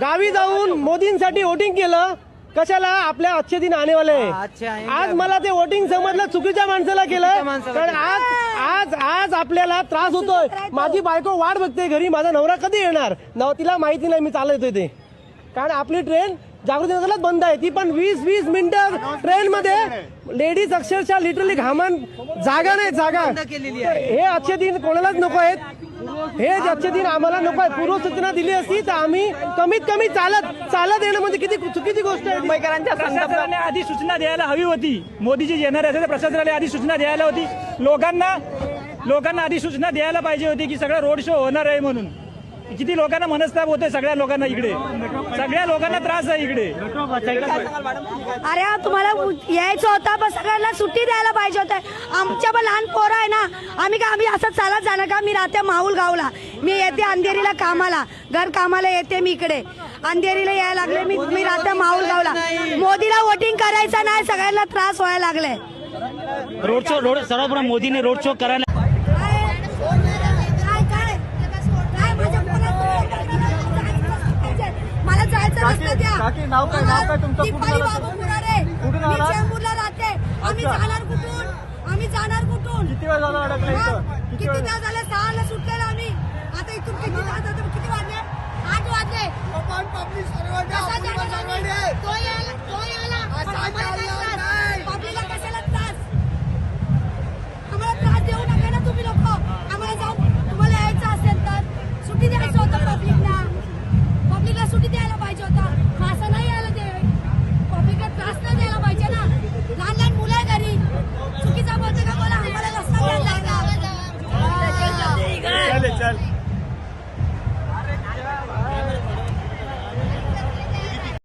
कशासाठी वोटिंग केलं कशाला? आपल्या अच्छे दिन आने वाले आहे. अच्छे आएंगे आज मला ते वोटिंग समजलं चुकीच्या माणसाला केलं. कारण आज आज आज आपल्याला त्रास होतोय. माझी बायको वाट बघते घरी. माझा नवरा कधी येणार? नव तिला माहिती नाही मी चालत येतोय ते. कारण आपली ट्रेन जागृती नगरलाच बंद आहे. ती पण वीस वीस मिनिटं ट्रेन मध्ये लेडीज अक्षरशः लिटरली घामान जागा नाही जागा. केलेली हे आजचे दिन कोणालाच नको आहेत. हे आजचे दिन आम्हाला नको आहे पूर्व सूचना दिली असती तर आम्ही कमीत कमी चालत चालत येणं म्हणजे किती चुकीची गोष्ट आहे मुंबईकरांच्या प्रशासनाने आधी सूचना द्यायला हवी होती. मोदीजी येणार असेल तर प्रशासनाने आधी सूचना द्यायला होती. लोकांना लोकांना आधी सूचना द्यायला पाहिजे होती की सगळा रोड शो होणार आहे म्हणून. किती लोकांना मनस्ताप होते सगळ्या लोकांना इकडे? सगळ्या लोकांना त्रास आहे इकडे. अरे हा तुम्हाला यायचं होता पण सगळ्यांना सुट्टी द्यायला पाहिजे होतं. आमच्या पण लहान पोरं आहे ना आम्ही का आम्ही असं चालत जाणार का? मी राहते माऊल गावला. मी येते अंधेरीला कामाला. घर कामाला येते मी इकडे. अंधेरीला यायला लागले मी मी राहते माऊल गावला. मोदीला वोटिंग करायचं नाही सगळ्यांना त्रास व्हायला लागले. रोड शो रोड सर्वप्रथम मोदीने रोड शो करायला नसतं त्या नाव काय- नाव काय तुमचं? कुठून राहते. आम्ही जाणार कुठून? आम्ही जाणार कुठून? किती वेळ झाला अडकला इथं? किती किती वेळ? तास झाले? सहाला सुटलेलो आम्ही. आता इथून किती तास किती वाजले? आठ वाजले. चुकीचा